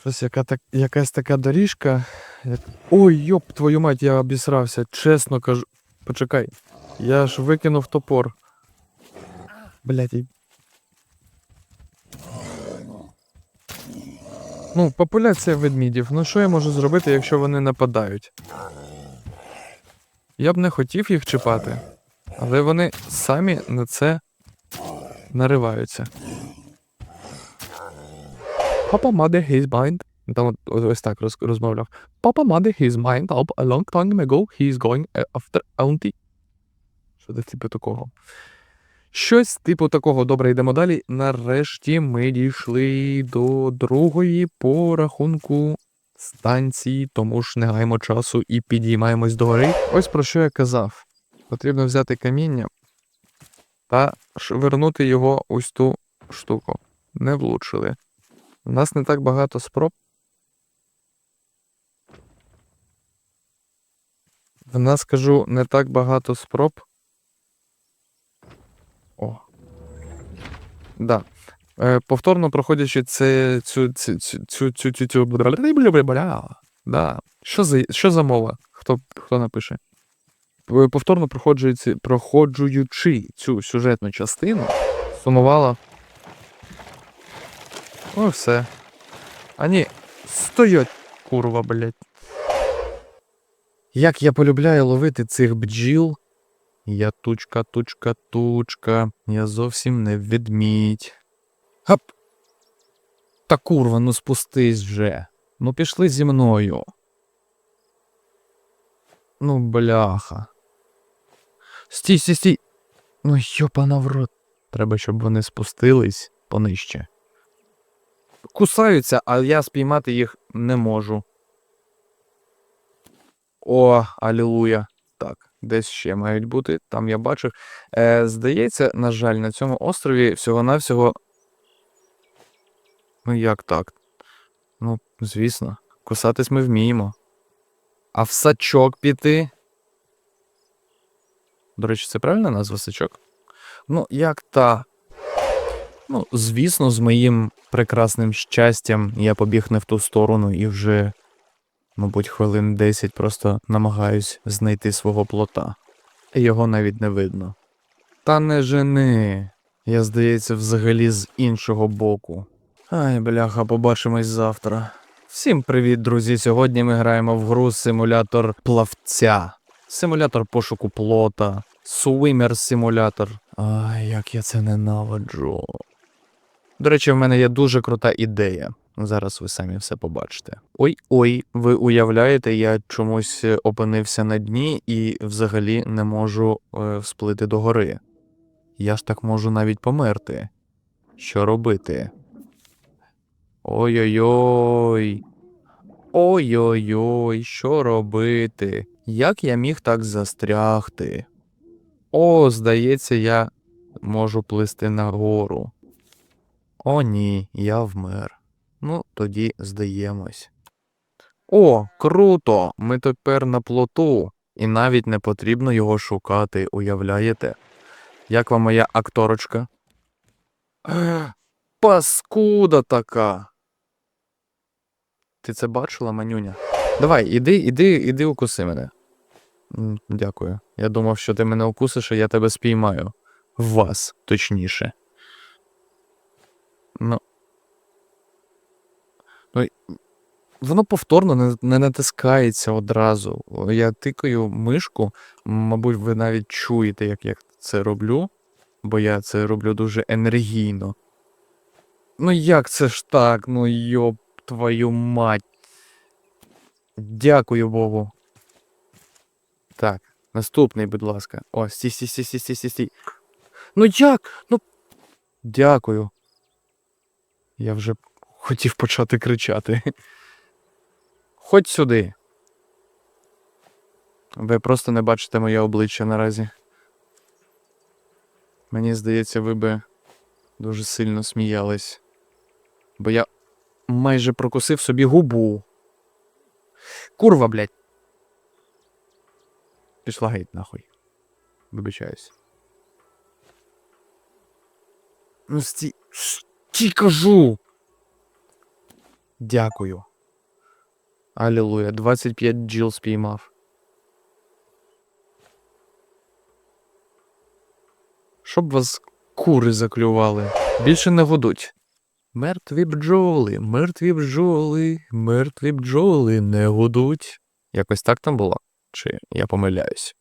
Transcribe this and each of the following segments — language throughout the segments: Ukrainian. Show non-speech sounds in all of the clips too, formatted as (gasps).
Щось яка так, якась така доріжка. Як... Ой, йоп, твою мать, я обісрався. Чесно кажу. Почекай. Я ж викинув топор. Блять. Ну, популяція ведмідів. Ну що я можу зробити, якщо вони нападають? Я б не хотів їх чіпати, але вони самі на це нариваються. Papa mother his mind. Там ось так роз, розмовляв. Papa mother his mind up a long time ago. He is going after auntie. Що це типу такого? Щось типу такого. Добре, йдемо далі. Нарешті ми дійшли до другої по рахунку станції, тому ж не гаємо часу і підіймаємось до гори. Ось про що я казав. Потрібно взяти каміння та швирнути його ось ту штуку. Не влучили. У нас не так багато спроб. В нас кажу не так багато спроб. О. Да. Е, повторно проходячи це, цю, цю, цю, цю, цю, цю, цю. Да. Що за, що за мова? Хто, хто напише? Повторно проходжуючи, проходжуючи цю сюжетну частину, сумувала. Ну і все. А ні, стоять, курва, блядь. Як я полюбляю ловити цих бджіл. Я тучка, тучка, тучка. Я зовсім не ведмідь. Гап. Та курва, ну спустись вже. Ну пішли зі мною. Ну, бляха. Стій, стій, стій. Ну, йопана в рот. Треба, щоб вони спустились понижче. Кусаються, а я спіймати їх не можу. О, алілуя. Так, десь ще мають бути. Там я бачив. Е, здається, на жаль, на цьому острові всього-навсього. Ну як так? Ну, звісно, кусатись ми вміємо. А в сачок піти. До речі, це правильна назва сачок? Ну, як та. Ну, звісно, з моїм прекрасним щастям я побіг не в ту сторону і вже, мабуть, хвилин 10 просто намагаюсь знайти свого плота. Його навіть не видно. Та не жени. Я, здається, взагалі з іншого боку. Ай, бляха, побачимось завтра. Всім привіт, друзі! Сьогодні ми граємо в гру симулятор плавця, симулятор пошуку плота, Swimmer симулятор. Ай, як я це ненавиджу. До речі, в мене є дуже крута ідея. Зараз ви самі все побачите. Ой-ой, ви уявляєте, я чомусь е, опинився на дні і взагалі не можу е, всплити до гори. Я ж так можу навіть померти. Що робити? Ой-ой-ой. Ой-ой-ой, що робити? Як я міг так застрягти? О, здається, я можу плисти нагору. О, ні, я вмер. Ну, тоді здаємось. О, круто! Ми тепер на плоту, і навіть не потрібно його шукати, уявляєте? Як вам моя акторочка? (gasps) Паскуда така. Ти це бачила, манюня? Давай, іди, іди, іди укуси мене. Дякую. Я думав, що ти мене укусиш, а я тебе спіймаю. Вас, точніше. Ну. Ну, воно повторно не, не натискається одразу. Я тикаю мишку, мабуть, ви навіть чуєте, як я це роблю, бо я це роблю дуже енергійно. Ну як це ж так? Ну йоп твою мать. Дякую Богу. Так, наступний, будь ласка. О, стій, стій, стій, стій, стій, стій. Ну як? Ну. Дякую. Я вже хотів почати кричати. Ходь сюди. Ви просто не бачите моє обличчя наразі. Мені здається, ви би дуже сильно сміялись. Бо я майже прокусив собі губу. Курва, блядь. Пішла геть нахуй. Вибачаюсь. Ну стій. Стій кажу. Дякую. Алілуя, 25 джіл спіймав. Щоб вас кури заклювали. Більше не гудуть. Мертві бджоли, мертві бджоли, мертві бджоли не гудуть. Якось так там було? Чи я помиляюсь?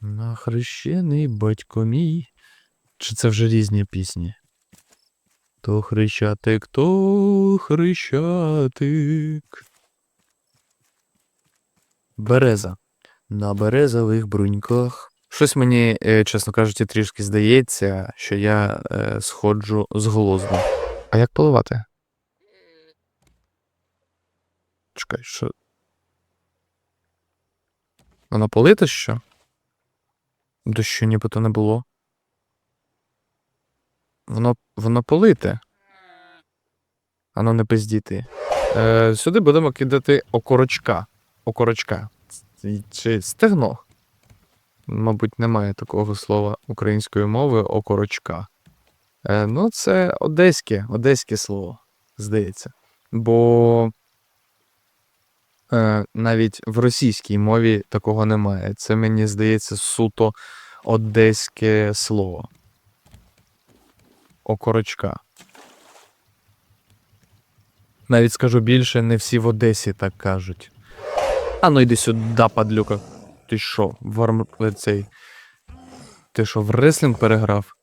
Нахрещений батько мій. Чи це вже різні пісні? То хрещатик, то хрещатик. Береза. На березових бруньках. Щось мені, е, чесно кажучи, трішки здається, що я е, сходжу з глузду. А як поливати? Чекай, що. Вона полита що? Дощу нібито не було. Воно, воно полите. Ано не пиздіти. Е, сюди будемо кидати окорочка. Окорочка. Чи стегно? Мабуть, немає такого слова української мови окорочка. Е, ну, це одеське, одеське слово, здається. Бо е, навіть в російській мові такого немає. Це, мені здається, суто одеське слово. Окорочка. Навіть скажу більше, не всі в Одесі так кажуть. А ну йди сюди, падлюка. Ти що, в арм... цей. Ти що, в реслінг переграв?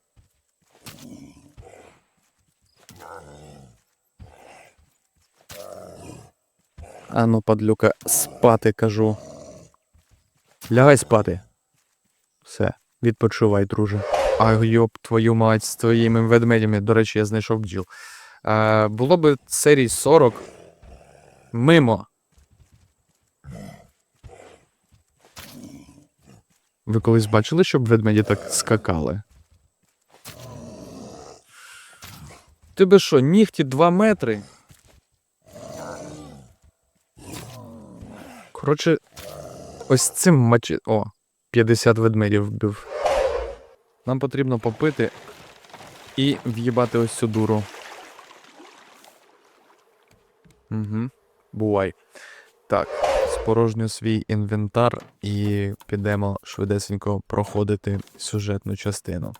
А ну, падлюка, спати кажу. Лягай спати. Все, відпочивай, друже. А йоп, твою мать, з твоїми ведмедями. До речі, я знайшов бджіл. А, було би серій 40. Мимо. Ви колись бачили, щоб ведмеді так скакали? Тебе що, нігті 2 метри? Коротше, ось цим мачі. О, 50 ведмедів вбив. Нам потрібно попити і в'їбати ось цю дуру. Угу. Бувай. Так, спорожню свій інвентар і підемо швидесенько проходити сюжетну частину.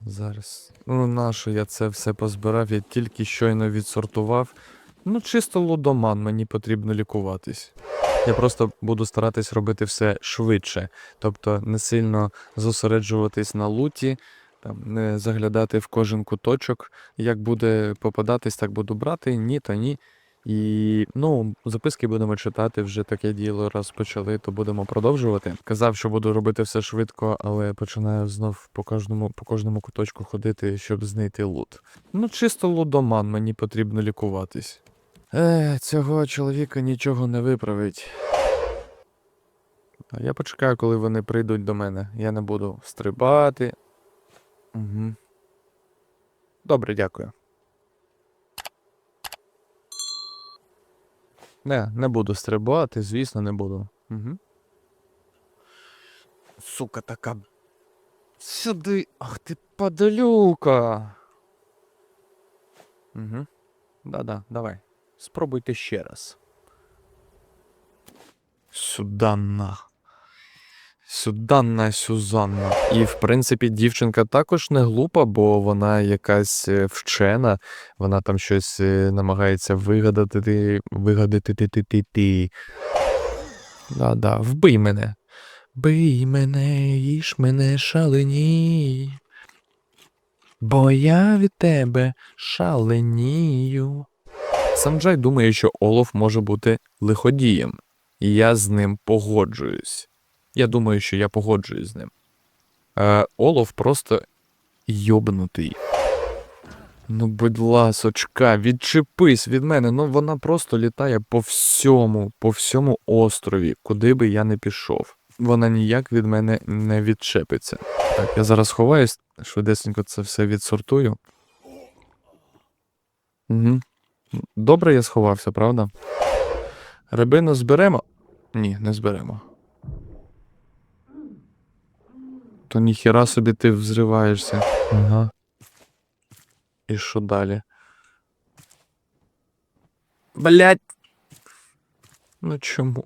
Зараз. Ну, нащо я це все позбирав, я тільки щойно відсортував. Ну, чисто лудоман, мені потрібно лікуватись. Я просто буду старатись робити все швидше, тобто не сильно зосереджуватись на луті, там, не заглядати в кожен куточок. Як буде попадатись, так буду брати, ні, то ні. І ну, записки будемо читати, вже таке діло раз почали, то будемо продовжувати. Казав, що буду робити все швидко, але починаю знов по кожному, по кожному куточку ходити, щоб знайти лут. Ну, чисто лудоман, мені потрібно лікуватись. Е, цього чоловіка нічого не виправить. А я почекаю, коли вони прийдуть до мене. Я не буду стрибати. Угу. Добре, дякую. Не, не буду стрибати, звісно, не буду. Угу. Сука така. Сюди. Ах ти падалюка. Угу. Да-да, давай. Спробуйте ще раз. Сюданна. Сюданна Сюзанна. І, в принципі, дівчинка також не глупа, бо вона якась е, вчена, вона там щось е, намагається вигадати, ти- вигадати ти ти ти ти. Да-да, вбий мене. Бий мене, їж мене, шаленій. Бо я від тебе шаленію. Самджай думає, що Олаф може бути лиходієм, і я з ним погоджуюсь. Я думаю, що я погоджуюсь з ним. Е, Олаф просто йобнутий. Ну, будь ласочка, відчепись від мене. Ну вона просто літає по всьому, по всьому острові, куди би я не пішов. Вона ніяк від мене не відчепиться. Так, я зараз ховаюсь, швидесенько це все відсортую. Угу. Добре я сховався, правда? Рибину зберемо? Ні, не зберемо. То ніхіра собі ти взриваєшся. Ага. І що далі? Блять. Ну чому?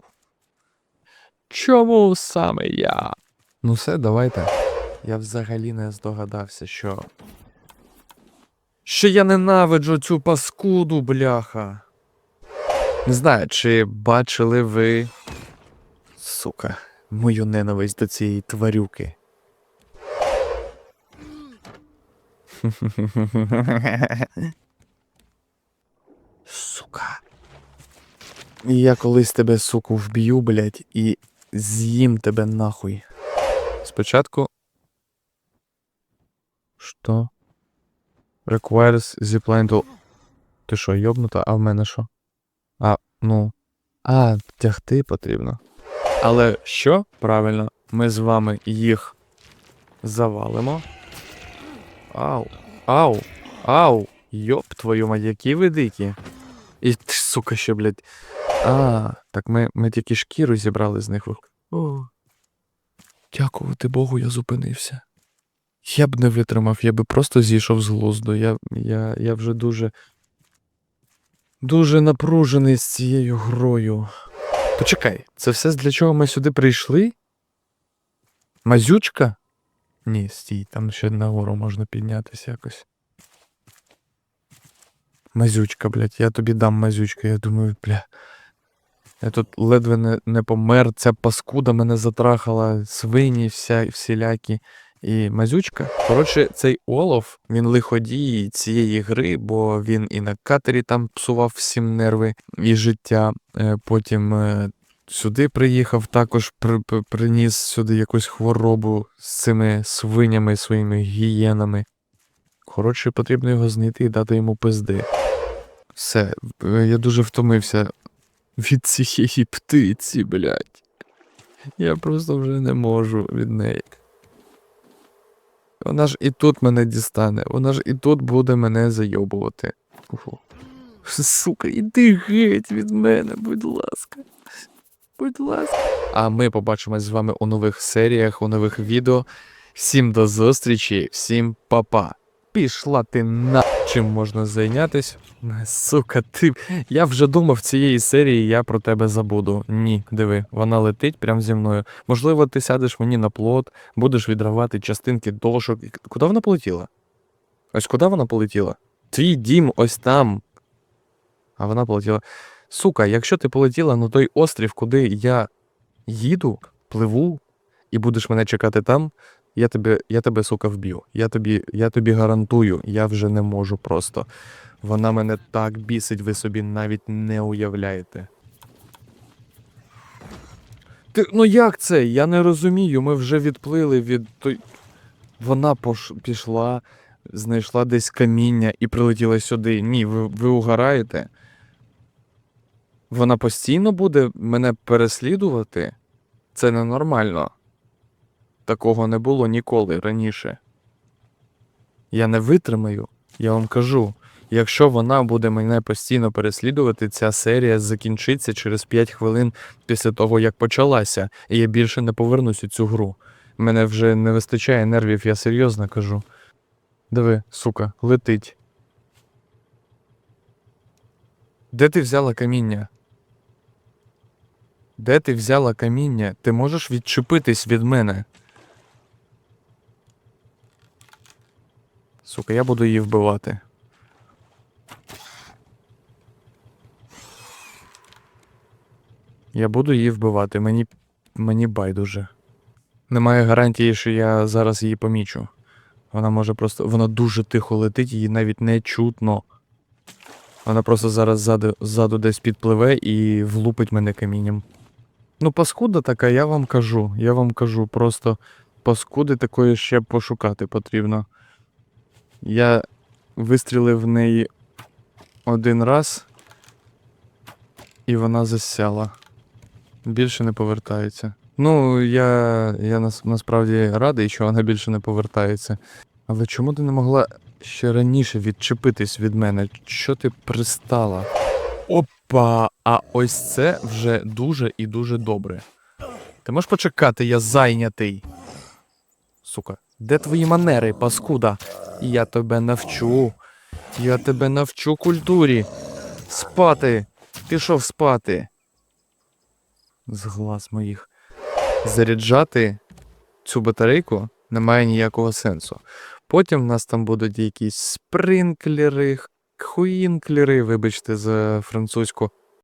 Чому саме я? Ну все, давайте. Я взагалі не здогадався, що. Що я ненавиджу цю паскуду, бляха. Не знаю, чи бачили ви. Сука, мою ненависть до цієї тварюки. Сука. Я колись тебе, суку, вб'ю, блядь, і з'їм тебе нахуй. Спочатку. Що? Requires zipline to... Ти що, йобнута? А в мене що? А, ну. А, тягти потрібно. Але що? Правильно, ми з вами їх завалимо. Ау, ау, ау, йоп твою мать, які ви дикі. І сука, ще, блядь. А, так ми, ми тільки шкіру зібрали з них. О, дякувати Богу, я зупинився. Я б не витримав, я би просто зійшов з глузду. Я, я, я вже дуже. Дуже напружений з цією грою. Почекай, це все для чого ми сюди прийшли? Мазючка? Ні, стій, там ще нагору можна піднятися якось. Мазючка, блядь, я тобі дам мазючка, я думаю, бля. Я тут ледве не, не помер, ця паскуда мене затрахала, свині вся, всілякі. І мазючка. Коротше, цей Олов, він лиходій цієї гри, бо він і на катері там псував всім нерви і життя. Е, Потім е, сюди приїхав, також при, при- приніс сюди якусь хворобу з цими свинями, своїми гієнами. Коротше, потрібно його знайти і дати йому пизди. Все, е, я дуже втомився від цієї (laughs) птиці, блядь. Я просто вже не можу від неї. Вона ж і тут мене дістане, вона ж і тут буде мене зайобувати. Фу. Сука, іди геть від мене, будь ласка. Будь ласка. А ми побачимось з вами у нових серіях, у нових відео. Всім до зустрічі, всім па-па. Пішла ти на чим можна зайнятись. Сука, ти. Я вже думав цієї серії, я про тебе забуду. Ні, диви, вона летить прямо зі мною. Можливо, ти сядеш мені на плот, будеш відривати частинки дошок. Куди вона полетіла? Ось куди вона полетіла? Твій дім ось там. А вона полетіла. Сука, якщо ти полетіла на той острів, куди я їду, пливу, і будеш мене чекати там, я тебе, я тебе, сука, вб'ю. Я тобі, я тобі гарантую, я вже не можу просто. Вона мене так бісить, ви собі навіть не уявляєте. Ти, ну як це? Я не розумію. Ми вже відплили від. Вона пош... пішла, знайшла десь каміння і прилетіла сюди. Ні, ви, ви угораєте? Вона постійно буде мене переслідувати? Це ненормально. Такого не було ніколи раніше. Я не витримаю, я вам кажу. Якщо вона буде мене постійно переслідувати, ця серія закінчиться через 5 хвилин після того, як почалася, і я більше не повернусь у цю гру. Мене вже не вистачає нервів, я серйозно кажу. Диви, сука, летить. Де ти взяла каміння? Де ти взяла каміння? Ти можеш відчепитись від мене. Сука, я буду її вбивати. Я буду її вбивати, мені, мені байдуже. Немає гарантії, що я зараз її помічу. Вона може просто. Вона дуже тихо летить, її навіть не чутно. Вона просто зараз ззаду, ззаду десь підпливе і влупить мене камінням. Ну, паскуда така, я вам кажу. Я вам кажу, просто паскуди такої ще пошукати потрібно. Я вистрілив в неї один раз, і вона засяла. Більше не повертається. Ну, я, я нас, насправді радий, що вона більше не повертається. Але чому ти не могла ще раніше відчепитись від мене? Що ти пристала? Опа! А ось це вже дуже і дуже добре. Ти можеш почекати, я зайнятий. Сука, де твої манери, паскуда? Я тебе навчу. Я тебе навчу культурі. Спати. пішов спати. З глаз моїх. Заряджати цю батарейку немає ніякого сенсу. Потім в нас там будуть якісь спринклери, хуїнклери, вибачте за французьку.